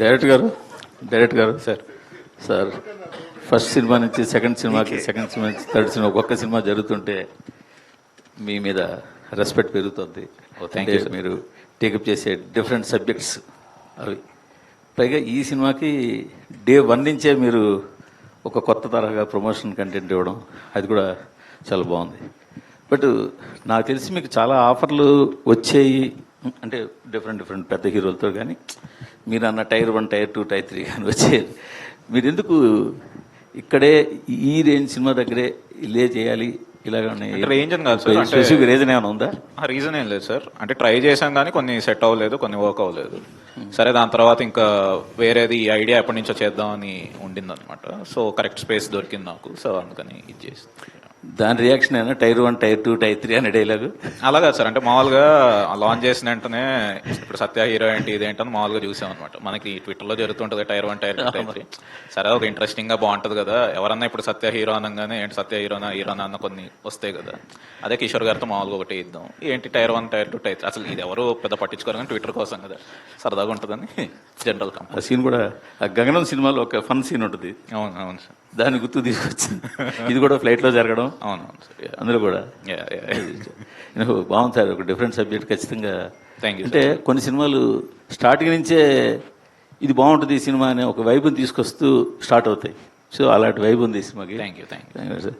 Director గారు? Director గారు sir. Sir first cinema నుంచి సెకండ్ సినిమాకి సెకండ్ సినిమా నుంచి థర్డ్ సినిమా ఒక్కొక్క సినిమా జరుగుతుంటే మీ మీద రెస్పెక్ట్ పెరుగుతుంది. మీరు టేకప్ చేసే డిఫరెంట్ సబ్జెక్ట్స్ అవి. పైగా ఈ సినిమాకి డే వన్ నుంచే మీరు ఒక కొత్త తరహా ప్రమోషన్ కంటెంట్ ఇవ్వడం అది కూడా చాలా బాగుంది. బట్ నాకు తెలిసి మీకు చాలా ఆఫర్లు వచ్చాయి అంటే డిఫరెంట్ డిఫరెంట్ పెద్ద హీరోలతో కానీ మీరు అన్న tier one tier two tier three కానీ వచ్చేది. మీరు ఎందుకు ఇక్కడే ఈ రేంజ్ సినిమా దగ్గరే ఇల్లే చేయాలి అని కాదు సార్, అంటే- రీజన్ ఏమైనా ఉందా? ఆ రీజన్ ఏం లేదు సార్. అంటే ట్రై చేసాం కానీ కొన్ని సెట్ అవ్వలేదు కొన్ని వర్క్ అవ్వలేదు. సరే దాని తర్వాత ఇంకా వేరేది ఈ ఐడియా ఎప్పటి నుంచో చేద్దామని ఉండింది అనమాట సో కరెక్ట్ స్పేస్ దొరికింది నాకు సో అందుకని ఇది చేసి దాని రియాక్షన్ అయినా tier one tier two tier three అనే డైలాగు అలాగా సార్. అంటే మామూలుగా లాంచ్ చేసిన వెంటనే ఇప్పుడు సత్య హీరో ఏంటి ఇదేంటని మామూలుగా చూసాం అనమాట మనకి ట్విట్టర్లో జరుగుతుంటుంది tier one tier two tier three. సరే ఒక ఇంట్రెస్టింగ్గా బాగుంటది కదా. ఎవరన్నా ఇప్పుడు సత్య హీరో అనగానే ఏంటి సత్య హీరోనా హీరోనా అన్న కొన్ని వస్తాయి కదా. అదే కిషోర్ గారితో మామూలుగా ఒకటి ఇద్దాం. ఏంటి tier one tier two tier అసలు ఇది ఎవరు పెద్ద పట్టించుకోరు కానీ ట్విట్టర్ కోసం కదా. సరదాగా ఉంటుందని జనరల్ సీన్ కూడా గగనం సినిమాలో ఒక ఫన్ సీన్ ఉంటుంది. అవును అవును సార్. దాన్ని గుర్తు తీసుకొచ్చింది. ఇది కూడా ఫ్లైట్లో జరగడం. అవును సార్ అందులో కూడా. బాగుంది సార్ ఒక డిఫరెంట్ సబ్జెక్ట్ ఖచ్చితంగా. Thank you, అంటే కొన్ని సినిమాలు స్టార్టింగ్ నుంచే ఇది బాగుంటుంది ఈ సినిమా అనే ఒక వైబుని తీసుకొస్తూ స్టార్ట్ అవుతాయి. సో అలాంటి వైబ్ ఉంది ఈ సినిమాకి. Thank you thank you sir.